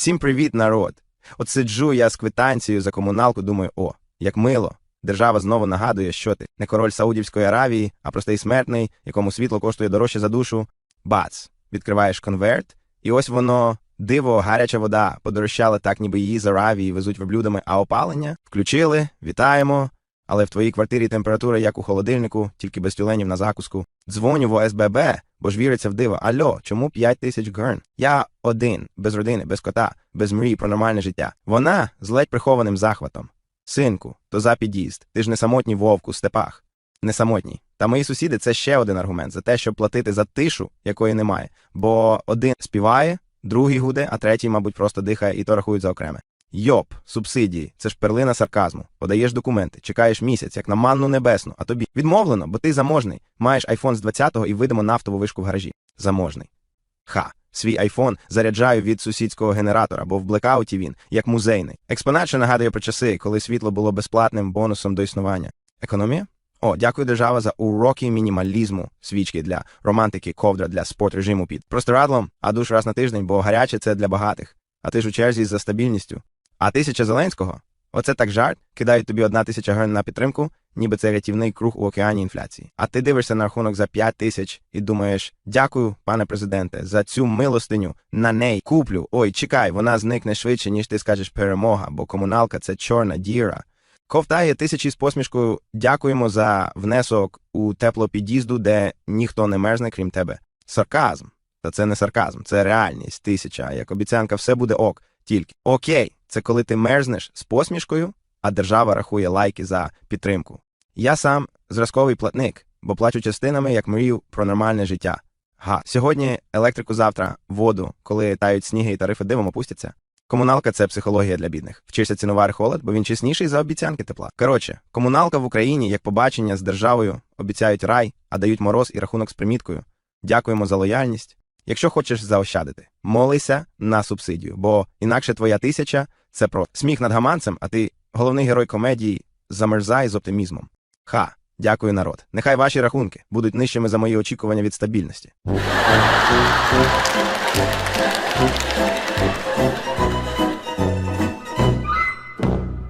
Всім привіт, народ! От сиджу я з квитанцією за комуналку, думаю, о, як мило. Держава знову нагадує, що ти не король Саудівської Аравії, а простий смертний, якому світло коштує дорожче за душу. Бац! Відкриваєш конверт, і ось воно, диво, гаряча вода, подорожчала так, ніби її з Аравії везуть верблюдами, а опалення включили, вітаємо. Але в твоїй квартирі температура як у холодильнику, тільки без тюленів на закуску. Дзвоню в ОСББ, бо ж віриться в диво. Альо, чому 5 тисяч грн? Я один, без родини, без кота, без мрії про нормальне життя. Вона з ледь прихованим захватом. Синку, то за під'їзд. Ти ж не самотній вовк у степах. Не самотній. Та мої сусіди це ще один аргумент за те, щоб платити за тишу, якої немає. Бо один співає, другий гуде, а третій, мабуть, просто дихає і то рахують за окреме. Йоп, субсидії, це ж перлина сарказму. Подаєш документи, чекаєш місяць, як на манну небесну, а тобі відмовлено, бо ти заможний. Маєш айфон з 20-го і видимо нафтову вишку в гаражі. Заможний. Ха, свій айфон заряджаю від сусідського генератора, бо в блекауті він, як музейний. Експонат ще нагадує про часи, коли світло було безплатним бонусом до існування. Економія? О, дякую держава за уроки мінімалізму, свічки для романтики, ковдра для спорт-режиму під простирадлом, а душ раз на тиждень, бо гаряче це для багатих. А ти ж у черзі за стабільністю. А тисяча Зеленського? Оце так жарт, кидають тобі одна тисяча гривень на підтримку, ніби це рятівний круг у океані інфляції. А ти дивишся на рахунок за п'ять тисяч і думаєш: дякую, пане президенте, за цю милостиню. На неї куплю. Ой, чекай, вона зникне швидше, ніж ти скажеш перемога, бо комуналка це чорна діра. Ковтає тисячі з посмішкою. Дякуємо за внесок у тепло під'їзду, де ніхто не мерзне, крім тебе. Сарказм. Та це не сарказм, це реальність. Тисяча. Як обіцянка, все буде ок. Тільки окей, це коли ти мерзнеш з посмішкою, а держава рахує лайки за підтримку. Я сам зразковий платник, бо плачу частинами, як мрію про нормальне життя. Га, сьогодні електрику, завтра воду, коли тають сніги і тарифи дивом опустяться. Комуналка це психологія для бідних. Вчишся цінувати холод, бо він чесніший за обіцянки тепла. Коротше, комуналка в Україні, як побачення з державою, обіцяють рай, а дають мороз і рахунок з приміткою. Дякуємо за лояльність. Якщо хочеш заощадити, молися на субсидію, бо інакше твоя тисяча це про сміх над гаманцем, а ти головний герой комедії замерзай з оптимізмом. Ха, дякую, народ. Нехай ваші рахунки будуть нижчими за мої очікування від стабільності.